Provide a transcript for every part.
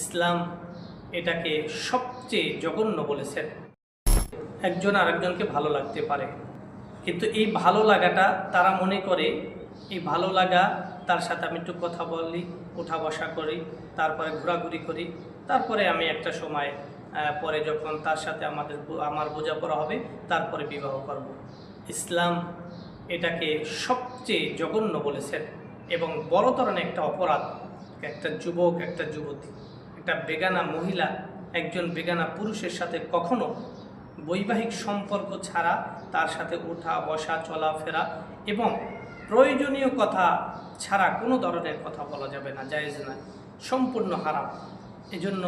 ইসলাম এটাকে সবচেয়ে জঘন্য বলেছেন। একজন আরেকজনকে ভালো লাগতে পারে। কিন্তু এই ভালো লাগাটা তারা মনে করে, এই ভালো লাগা তার সাথে আমি একটু কথা বলি ওঠা বসা করি, তারপরে ঘোরাঘুরি করি, তারপরে আমি একটা সময় পরে যখন তার সাথে আমাদের আমার বোঝাপড়া হবে, তারপরে বিবাহ করব। ইসলাম এটাকে সবচেয়ে জঘন্য বলেছেন এবং বড় ধরনের একটা অপরাধ, একটা যুবক, একটা যুবতী। একটা বেগানা মহিলা, একজন বেগানা পুরুষের সাথে কখনো বৈবাহিক সম্পর্ক ছাড়া তার সাথে ওঠা, বসা, চলাফেরা এবং প্রয়োজনীয় কথা ছাড়া কোনো ধরনের কথা বলা যাবে না, জায়েজ না সম্পূর্ণ হারাম। এজন্য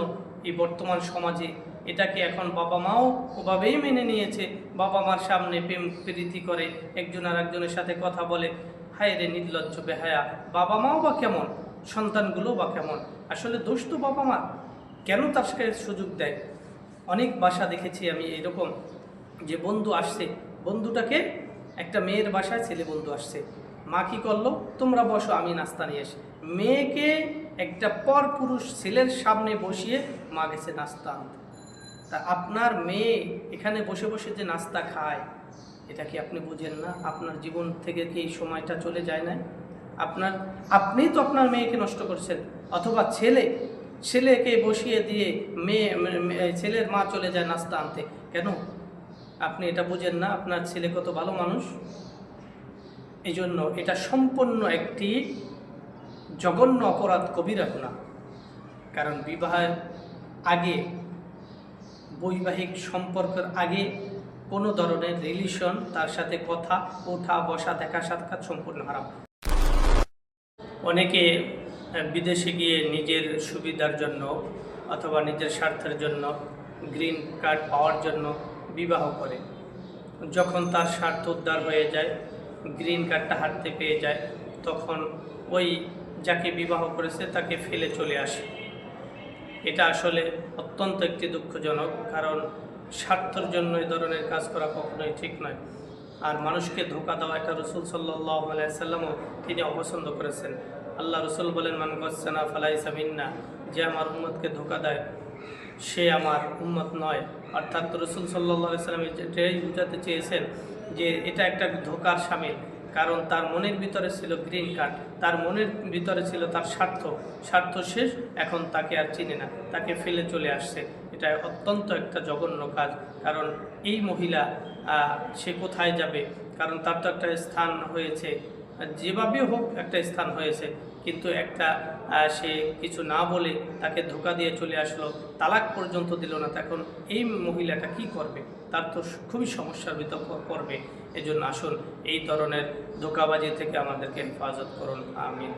এই বর্তমান সমাজে এটাকে এখন বাবা মাও ওভাবেই মেনে নিয়েছে, বাবা মার সামনে প্রেম প্রীতি করে একজন আর একজনের সাথে কথা বলে, হায় রে নির্লজ্জ বেহায়া, বাবা মাও বা কেমন? সন্তানগুলো বা কেমন? আসলে দোষ তো বাবা মা কেন সাথে সুযোগ দেয়? অনেক বাসা দেখেছি আমি এরকম যে বন্ধু আসছে, বন্ধুটাকে একটা মেয়ের বাসায় ছেলে বন্ধু আসছে। মা কি করল? তোমরা বসো, আমি নাস্তা নিয়ে আসি। মেয়েকে একটা পর পুরুষ ছেলের সামনে বসিয়ে মা গেছে নাস্তা আনতে। তা আপনার মেয়ে এখানে বসে বসে যে নাস্তা খায়, এটা কি আপনি বুঝেন না? আপনার জীবন থেকে কি এই সময়টা চলে যায় না আপনার, আপনি তো আপনার মেয়েকে নষ্ট করছেন, অথবা ছেলে, ছেলেকে বসিয়ে দিয়ে মেয়ে ছেলের মা চলে যায় নাস্তা আনতে। কেন? আপনি এটা বুঝেন না, আপনার ছেলে কত ভালো মানুষ? এই জন্য এটা সম্পূর্ণ একটি জঘন্য অপরাধ কবিরা গুনাহ কারণ বিবাহের আগে, বৈবাহিক সম্পর্কের আগে কোনো ধরনের রিলেশন তার সাথে কথা, ওঠা, বসা, দেখা, সাক্ষাৎ সম্পূর্ণ হারাম। অনেকে বিদেশে গিয়ে নিজের সুবিধার জন্য অথবা নিজের স্বার্থের জন্য গ্রিন কার্ড পাওয়ার জন্য বিবাহ করে। যখন তার স্বার্থ উদ্ধার হয়ে যায়, গ্রিন কার্ডটা হাতে পেয়ে যায়, তখন ওই যাকে বিবাহ করেছে তাকে ফেলে চলে আসে। এটা আসলে অত্যন্ত একটি দুঃখজনক, কারণ স্বার্থর জন্য এই ধরনের কাজ করা কখনোই ঠিক নয়। আর মানুষকে ধোকা দেওয়া এটা রসুল সাল্লাহ আলাইসাল্লামও তিনি অপছন্দ করেছেন। আল্লাহ রসুল বলেন, মান গসানা ফালাই সামিন্না যে আমার উম্মতকে ধোকা দেয়, সে আমার উম্মত নয়। অর্থাৎ রসুল সাল্লাহ সাল্লাম যেটাই বুঝাতে চেয়েছেন যে এটা একটা ধোকার সামিল, কারণ তার মনের ভিতরে ছিল গ্রিন কার্ড তার মনের ভিতরে ছিল তার স্বার্থ। স্বার্থ শেষ, এখন তাকে আর চিনে না, তাকে ফেলে চলে আসছে। এটা অত্যন্ত একটা জঘন্য কাজ, কারণ এই মহিলা সে কোথায় যাবে? কারণ তার তো একটা স্থান হয়েছে। যেভাবে হোক একটা স্থান হয়েছে। কিন্তু একটা সে কিছু না বলে তাকে ধোকা দিয়ে চলে আসলো, তালাক পর্যন্ত দিল না। তখন এই মহিলাটা কি করবে? তার তো খুবই সমস্যার ভিতর করবে এজন্য আসুন, এই ধরনের ধোকাবাজি থেকে আমাদেরকে হেফাজত করুন। আমিন।